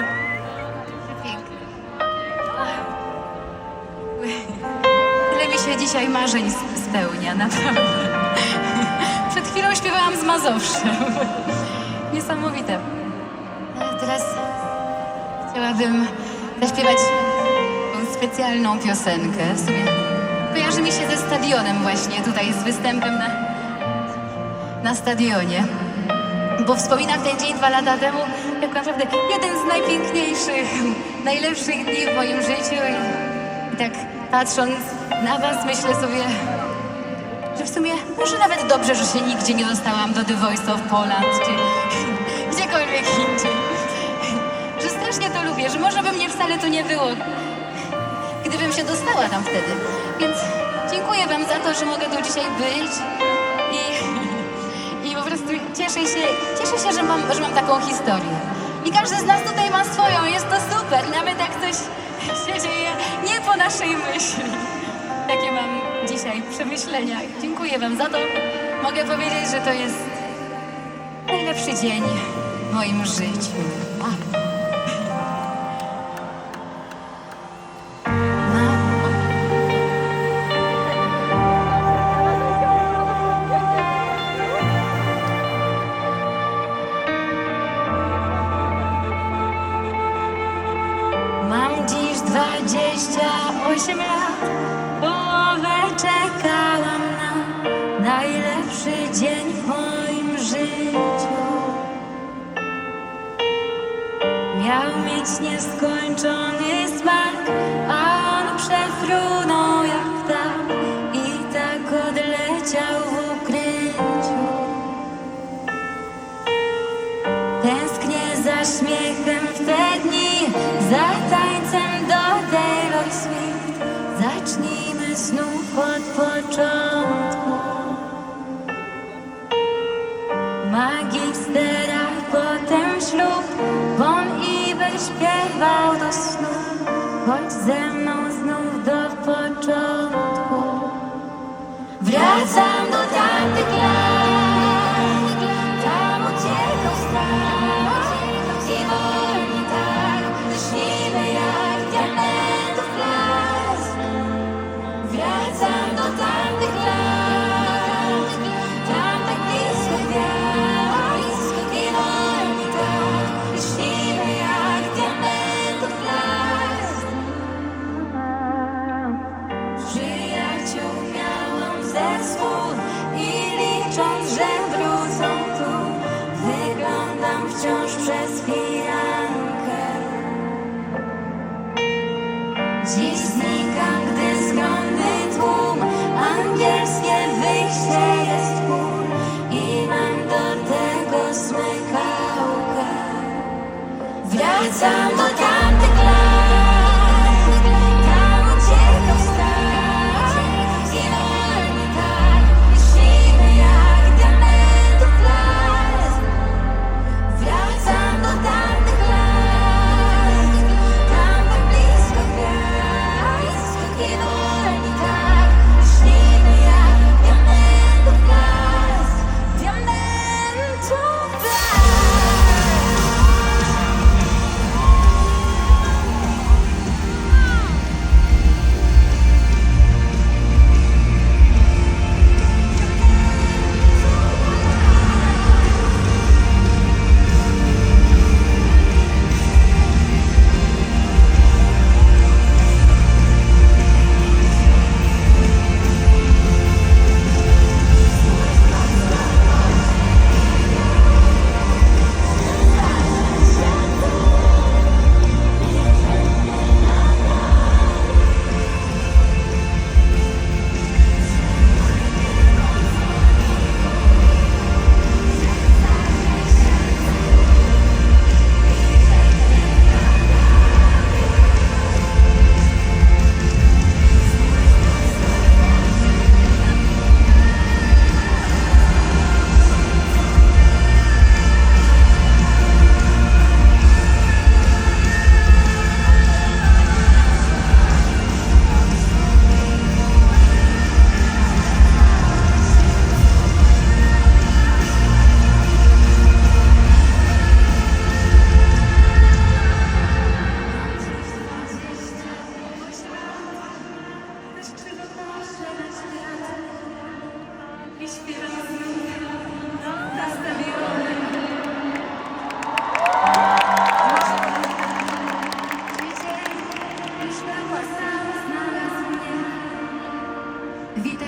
naprawdę. Tyle mi się dzisiaj marzeń sp- spełnia, naprawdę. Przed chwilą śpiewałam z Mazowszem. Niesamowite. A teraz chciałabym zaśpiewać tą specjalną piosenkę. W sumie kojarzy mi się ze stadionem właśnie, tutaj z występem na, na stadionie. Bo wspominam ten dzień dwa lata temu, jak naprawdę jeden z najpiękniejszych, najlepszych dni w moim życiu. I, i tak patrząc na was, myślę sobie, że w sumie może nawet dobrze, że się nigdzie nie dostałam do The Voice of Poland, czy gdziekolwiek indziej. Że strasznie to lubię, że może by mnie wcale tu nie było, gdybym się dostała tam wtedy. Więc dziękuję wam za to, że mogę tu dzisiaj być cieszę się, cieszę się, że mam, że mam taką historię. I każdy z nas tutaj ma swoją, jest to super, nawet jak coś się dzieje nie po naszej myśli. Takie mam dzisiaj przemyślenia. Dziękuję Wam za to. Mogę powiedzieć, że to jest najlepszy dzień w moim życiu. A. 28 lat połowę czekałam na najlepszy dzień w moim życiu. Miał mieć nieskończony smak, a on przefrunął jak tak i tak odleciał w ukryciu. Tęsknię za śmiechem w te dni. Magister, a potem ślub, bon i śpiewał do snu. Chodź ze mną znów do początku. Wracam That's.